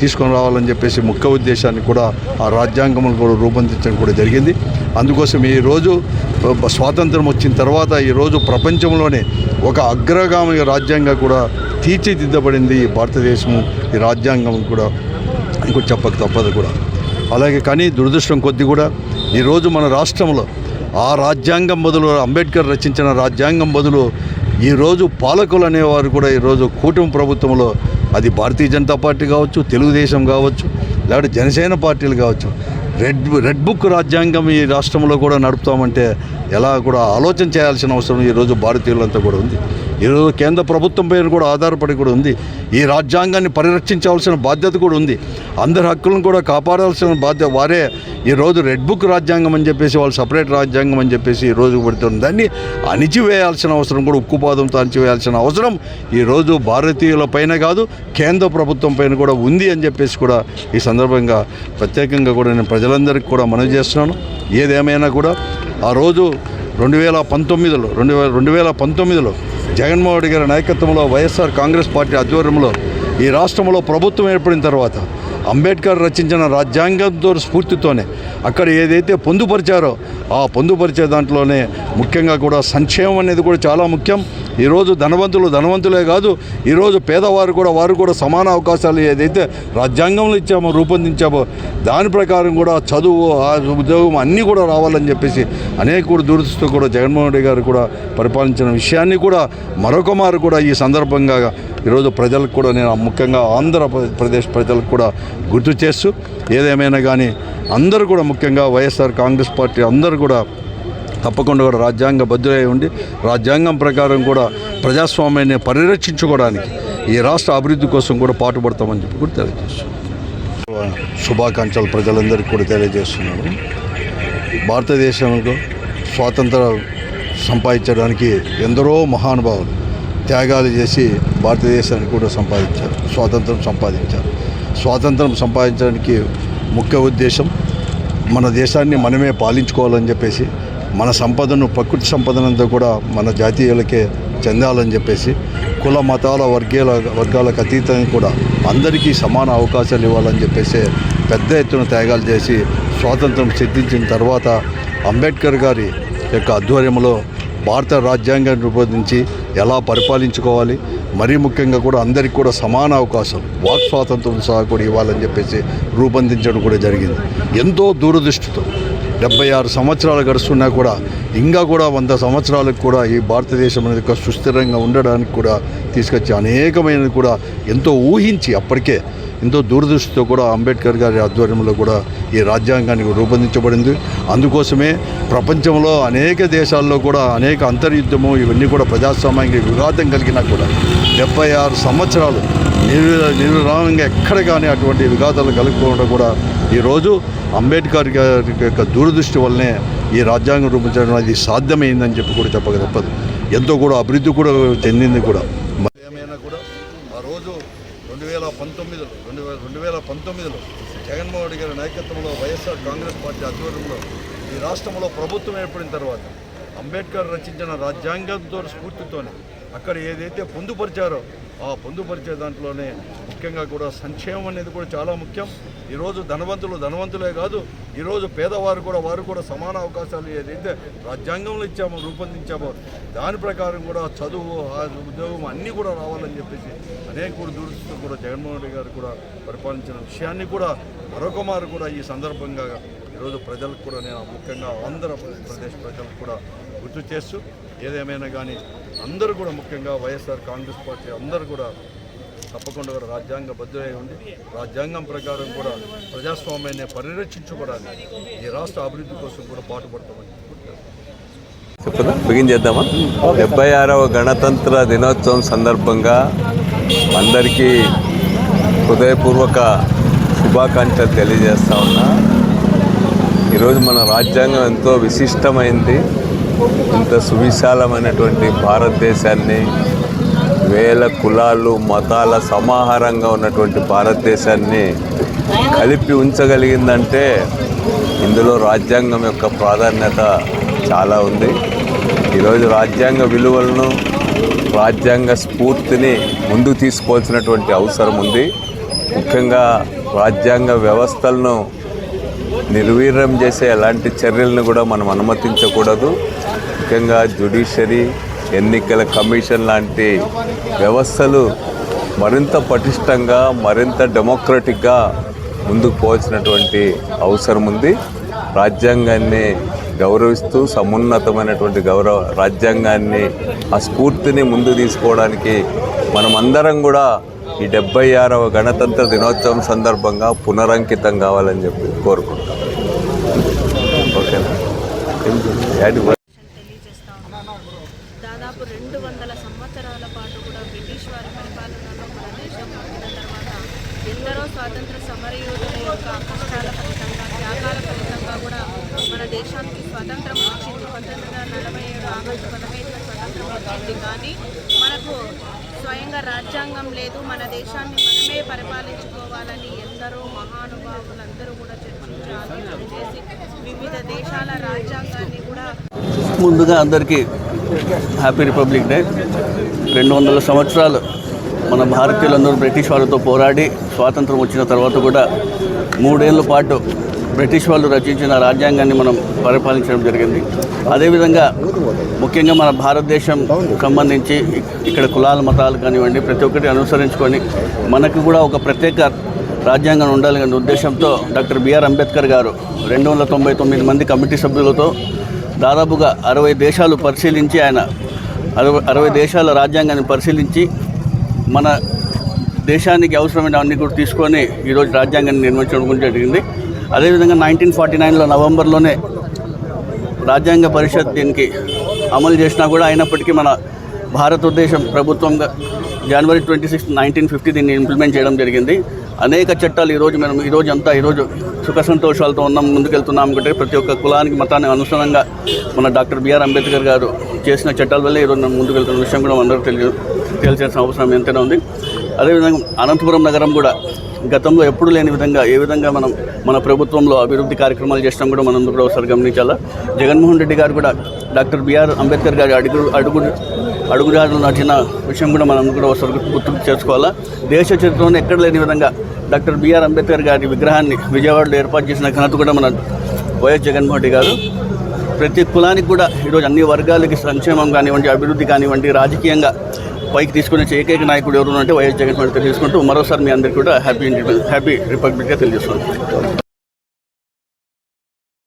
తీసుకొని రావాలని చెప్పేసి ముఖ్య ఉద్దేశాన్ని కూడా ఆ రాజ్యాంగం కూడా రూపొందించడం కూడా జరిగింది. అందుకోసం ఈరోజు స్వాతంత్రం వచ్చిన తర్వాత ఈరోజు ప్రపంచంలోనే ఒక అగ్రగామి రాజ్యాంగం కూడా తీర్చిదిద్దబడింది ఈ భారతదేశము ఈ రాజ్యాంగం కూడా. ఇంకో చెప్పక తప్పదు కూడా. అలాగే కానీ దురదృష్టం కొద్ది కూడా ఈరోజు మన రాష్ట్రంలో ఆ రాజ్యాంగం బదులు అంబేద్కర్ రచించిన రాజ్యాంగం బదులు ఈరోజు పాలకులు అనేవారు కూడా ఈరోజు కూటమి ప్రభుత్వంలో అది భారతీయ జనతా పార్టీ కావచ్చు తెలుగుదేశం కావచ్చు లేకపోతే జనసేన పార్టీలు కావచ్చు. రెడ్ రెడ్ బుక్ రాజ్యాంగం ఈ రాష్ట్రంలో కూడా నడుపుతామంటే ఎలా కూడా ఆలోచన చేయాల్సిన అవసరం ఈరోజు భారతీయులంతా కూడా ఉంది. ఈరోజు కేంద్ర ప్రభుత్వం పైన కూడా ఆధారపడి కూడా ఉంది. ఈ రాజ్యాంగాన్ని పరిరక్షించవలసిన బాధ్యత కూడా ఉంది. అందరి హక్కులను కూడా కాపాడాల్సిన బాధ్యత వారే. ఈరోజు రెడ్ బుక్ రాజ్యాంగం అని చెప్పేసి వాళ్ళు సపరేట్ రాజ్యాంగం అని చెప్పేసి ఈరోజు రోజు పెడుతుంది దాన్ని అణిచివేయాల్సిన అవసరం కూడా ఉక్కుపాదంతో అణిచివేయాల్సిన అవసరం ఈరోజు భారతీయుల పైన కాదు కేంద్ర ప్రభుత్వం పైన కూడా ఉంది అని చెప్పేసి కూడా ఈ సందర్భంగా ప్రత్యేకంగా కూడా నేను ప్రజలందరికీ కూడా మనవి చేస్తున్నాను. ఏదేమైనా కూడా ఆ రోజు రెండు వేల పంతొమ్మిదిలో రెండు వేల రెండు వేల పంతొమ్మిదిలో జగన్మోహన్ రెడ్డి గారి నాయకత్వంలో వైఎస్ఆర్ కాంగ్రెస్ పార్టీ ఆధ్వర్యంలో ఈ రాష్ట్రంలో ప్రభుత్వం ఏర్పడిన తర్వాత అంబేద్కర్ రచించిన రాజ్యాంగంతో స్ఫూర్తితోనే అక్కడ ఏదైతే పొందుపరిచారో ఆ పొందుపరిచే దాంట్లోనే ముఖ్యంగా కూడా సంక్షేమం అనేది కూడా చాలా ముఖ్యం. ఈరోజు ధనవంతులు ధనవంతులే కాదు ఈరోజు పేదవారు కూడా వారు కూడా సమాన అవకాశాలు ఏదైతే రాజ్యాంగంలో ఇచ్చామో రూపొందించామో దాని ప్రకారం కూడా చదువు ఆ ఉద్యోగం అన్నీ కూడా రావాలని చెప్పేసి అనేక కూడా దూరదృష్టితో కూడా జగన్మోహన్ రెడ్డి గారు కూడా పరిపాలించిన విషయాన్ని కూడా మరొక మారు కూడా ఈ సందర్భంగా ఈరోజు ప్రజలకు కూడా నేను ముఖ్యంగా ఆంధ్రప్రదేశ్ ప్రజలకు కూడా గుర్తు చేస్తూ ఏదేమైనా కానీ అందరూ కూడా ముఖ్యంగా వైఎస్ఆర్ కాంగ్రెస్ పార్టీ అందరూ కూడా తప్పకుండా కూడా రాజ్యాంగ బద్దులై ఉండి రాజ్యాంగం ప్రకారం కూడా ప్రజాస్వామ్యాన్ని పరిరక్షించుకోవడానికి ఈ రాష్ట్ర అభివృద్ధి కోసం కూడా పాటుపడతామని చెప్పి కూడా తెలియజేస్తున్నాను. శుభాకాంక్షలు ప్రజలందరికీ కూడా తెలియజేస్తున్నాను. భారతదేశంలో స్వాతంత్ర సంపాదించడానికి ఎందరో మహానుభావులు త్యాగాలు చేసి భారతదేశాన్ని కూడా సంపాదించారు స్వాతంత్రం సంపాదించారు. స్వాతంత్రం సంపాదించడానికి ముఖ్య ఉద్దేశం మన దేశాన్ని మనమే పాలించుకోవాలని చెప్పేసి మన సంపదను ప్రకృతి సంపదనంతా కూడా మన జాతీయులకే చెందాలని చెప్పేసి కుల మతాల వర్గీయాల వర్గాలకు అతీతంగా కూడా అందరికీ సమాన అవకాశాలు ఇవ్వాలని చెప్పేసి పెద్ద ఎత్తున త్యాగాలు చేసి స్వాతంత్రం సిద్ధించిన తర్వాత అంబేద్కర్ గారి యొక్క ఆధ్వర్యంలో భారత రాజ్యాంగాన్ని రూపొందించి ఎలా పరిపాలించుకోవాలి? మరీ ముఖ్యంగా కూడా అందరికీ కూడా సమాన అవకాశం వాక్ స్వాతంత్రం సహా కూడా ఇవ్వాలని చెప్పేసి రూపొందించడం కూడా జరిగింది. ఎంతో దూరదృష్టితో డెబ్బై ఆరు సంవత్సరాలు గడుస్తున్నా కూడా ఇంకా కూడా వంద సంవత్సరాలకు కూడా ఈ భారతదేశం అనేది ఒక సుస్థిరంగా ఉండడానికి కూడా తీసుకొచ్చి అనేకమైనది కూడా ఎంతో ఊహించి అప్పటికే ఎంతో దూరదృష్టితో కూడా అంబేద్కర్ గారి ఆధ్వర్యంలో కూడా ఈ రాజ్యాంగానికి రూపొందించబడింది. అందుకోసమే ప్రపంచంలో అనేక దేశాల్లో కూడా అనేక అంతర్యుద్ధము ఇవన్నీ కూడా ప్రజాస్వామ్యానికి విఘాతం కలిగినా కూడా డెబ్బై ఆరు సంవత్సరాలు నిర్ నిర్విరామంగా ఎక్కడ కానీ అటువంటి విఘాతాలు కలుపుకోవడం కూడా ఈరోజు అంబేద్కర్ గారి యొక్క దూరదృష్టి వల్లనే ఈ రాజ్యాంగం రూపొందించడం అనేది సాధ్యమైందని చెప్పి కూడా చెప్పక తప్పదు. ఎంతో కూడా అభివృద్ధి కూడా చెందింది కూడా. ఏమైనా కూడా ఆ రోజు రెండు వేల పంతొమ్మిదిలో రెండు వేల రెండు వేల పంతొమ్మిదిలో జగన్మోహన్ రెడ్డి గారి నాయకత్వంలో వైఎస్ఆర్ కాంగ్రెస్ పార్టీ ఆధ్వర్యంలో ఈ రాష్ట్రంలో ప్రభుత్వం ఏర్పడిన తర్వాత అంబేద్కర్ రచించిన రాజ్యాంగంతో స్ఫూర్తితోనే అక్కడ ఏదైతే పొందుపరిచారో ఆ పొందుపరిచే దాంట్లోనే ముఖ్యంగా కూడా సంక్షేమం అనేది కూడా చాలా ముఖ్యం. ఈరోజు ధనవంతులు ధనవంతులే కాదు ఈరోజు పేదవారు కూడా వారు కూడా సమాన అవకాశాలు ఏదైతే రాజ్యాంగంలో ఇచ్చామో రూపొందించామో దాని ప్రకారం కూడా చదువు ఆ ఉద్యోగం అన్నీ కూడా రావాలని చెప్పేసి అనేక కూడా దూరదృష్టితో కూడా జగన్మోహన్ రెడ్డి గారు కూడా పరిపాలించిన విషయాన్ని కూడా మరొక మారు కూడా ఈ సందర్భంగా ఈరోజు ప్రజలకు కూడా నేను ముఖ్యంగా ఆంధ్రప్రదేశ్ ప్రజలకు కూడా గుర్తు చేస్తూ ఏదేమైనా కానీ అందరూ కూడా ముఖ్యంగా వైఎస్ఆర్ కాంగ్రెస్ పార్టీ అందరూ కూడా తప్పకుండా కూడా రాజ్యాంగ బద్దులై ఉండి రాజ్యాంగం ప్రకారం కూడా ప్రజాస్వామ్యాన్ని పరిరక్షించుకోవడానికి ఈ రాష్ట్ర అభివృద్ధి కోసం కూడా పాటుపడతామని చెప్తున్నా చేద్దామా? డెబ్బై ఆరవ గణతంత్ర దినోత్సవం సందర్భంగా అందరికీ హృదయపూర్వక శుభాకాంక్షలు తెలియజేస్తా ఉన్నా. ఈరోజు మన రాజ్యాంగం ఎంతో విశిష్టమైంది. ఇంత సువిశాలమైనటువంటి భారతదేశాన్ని వేల కులాలు మతాల సమాహారంగా ఉన్నటువంటి భారతదేశాన్ని కలిపి ఉంచగలిగిందంటే ఇందులో రాజ్యాంగం యొక్క ప్రాధాన్యత చాలా ఉంది. ఈరోజు రాజ్యాంగ విలువలను రాజ్యాంగ స్ఫూర్తిని ముందుకు తీసుకోవాల్సినటువంటి అవసరం ఉంది. ముఖ్యంగా రాజ్యాంగ వ్యవస్థలను నిర్వీర్యం చేసే ఎలాంటి చర్యలను కూడా మనం అనుమతించకూడదు. ముఖ్యంగా జ్యుడిషియరీ ఎన్నికల కమిషన్ లాంటి వ్యవస్థలు మరింత పటిష్టంగా మరింత డెమోక్రటిక్గా ముందుకు పోవాల్సినటువంటి అవసరం ఉంది. రాజ్యాంగాన్ని గౌరవిస్తూ సమున్నతమైనటువంటి గౌరవ రాజ్యాంగాన్ని ఆ స్ఫూర్తిని ముందు తీసుకోవడానికి మనమందరం కూడా ఈ డెబ్బై ఆరవ గణతంత్ర దినోత్సవం సందర్భంగా పునరంకితం కావాలని చెప్పి కోరుకుంటాం ఓకేనా యాడ్ తెలియజేస్తా ఉన్నాను దాదాపు రెండు వందల సంవత్సరాల పాటు కూడా బ్రిటిష్ వారి పరిపాలనలో మన దేశం పొందిన తర్వాత ఎందరో స్వాతంత్ర సమరయోధుల యొక్క కష్టాల ఫలితంగా త్యాగాల ఫలితంగా కూడా మన దేశానికి స్వతంత్రం వచ్చింది. పంతొమ్మిది వందల నలభై ఏడు ఆగస్టు పదహైదున స్వతంత్రం వచ్చింది. కానీ మనకు స్వయంగా రాజ్యాంగం లేదు. మన దేశాన్ని మనమే పరిపాలించుకోవాలని ఎందరో మహానుభావులందరూ కూడా చర్చించి ఆలోచన చేసి వివిధ దేశాల రాజ్యాంగాన్ని కూడా ముందుగా అందరికీ హ్యాపీ రిపబ్లిక్ డే. రెండు వందల సంవత్సరాలు మన భారతీయులందరూ బ్రిటిష్ వాళ్ళతో పోరాడి స్వాతంత్రం వచ్చిన తర్వాత కూడా మూడేళ్ళ పాటు బ్రిటిష్ వాళ్ళు రచించిన రాజ్యాంగాన్ని మనం పరిపాలించడం జరిగింది. అదేవిధంగా ముఖ్యంగా మన భారతదేశం సంబంధించి ఇక్కడ కులాల మతాలు కానివ్వండి ప్రతి ఒక్కటి అనుసరించుకొని మనకు కూడా ఒక ప్రత్యేక రాజ్యాంగం ఉండాలనే ఉద్దేశంతో డాక్టర్ బిఆర్ అంబేద్కర్ గారు రెండు వందల తొంభై తొమ్మిది మంది కమిటీ సభ్యులతో దాదాపుగా అరవై దేశాలు పరిశీలించి ఆయన అరవై అరవై దేశాల రాజ్యాంగాన్ని పరిశీలించి మన దేశానికి అవసరమైన అన్ని కూడా తీసుకొని ఈరోజు రాజ్యాంగాన్ని నిర్మించడం జరిగింది. అదేవిధంగా నైన్టీన్ ఫార్టీ నైన్లో నవంబర్లోనే రాజ్యాంగ పరిషత్ దీనికి అమలు చేసినా కూడా అయినప్పటికీ మన భారతదేశం ప్రభుత్వంగా January twenty six nineteen fifty దీన్ని ఇంప్లిమెంట్ చేయడం జరిగింది. అనేక చట్టాలు ఈరోజు మనం ఈరోజు అంతా ఈరోజు సుఖ సంతోషాలతో ఉన్నాం ముందుకెళ్తున్నాం అనుకుంటే ప్రతి ఒక్క కులానికి మతానికి అనుసరంగా మన డాక్టర్ బిఆర్ అంబేద్కర్ గారు చేసిన చట్టాల వల్లే ఈరోజు మనం ముందుకెళ్తున్న విషయం కూడా అందరూ తెలియదు. తేల్చాల్సిన అవసరం ఎంతైనా ఉంది. అదేవిధంగా అనంతపురం నగరం కూడా గతంలో ఎప్పుడు లేని విధంగా ఏ విధంగా మనం మన ప్రభుత్వంలో అభివృద్ధి కార్యక్రమాలు చేసినాం కూడా మనం కూడా ఒకసారి గమనించాలా? జగన్మోహన్ రెడ్డి గారు కూడా డాక్టర్ బిఆర్ అంబేద్కర్ గారి అడుగు అడుగు అడుగుజాడలు నడిచిన విషయం కూడా మనం కూడా ఒకసారి గుర్తు చేసుకోవాలా? దేశ చరిత్రలోనే ఎక్కడ లేని విధంగా డాక్టర్ బిఆర్ అంబేద్కర్ గారి విగ్రహాన్ని విజయవాడలో ఏర్పాటు చేసిన ఘనత కూడా మన వైఎస్ జగన్మోహన్ రెడ్డి గారు. ప్రతి కులానికి కూడా ఈరోజు అన్ని వర్గాలకి సంక్షేమం కానివ్వండి అభివృద్ధి కానివ్వండి రాజకీయంగా పైకి తీసుకునే ఏకైక నాయకుడు ఎవరు అంటే వైఎస్ జగన్మోహన్ రెడ్డి తీసుకుంటూ మరోసారి మీ అందరికీ కూడా హ్యాపీ హ్యాపీ రిపబ్లిక్గా తెలియజేస్తున్నాను.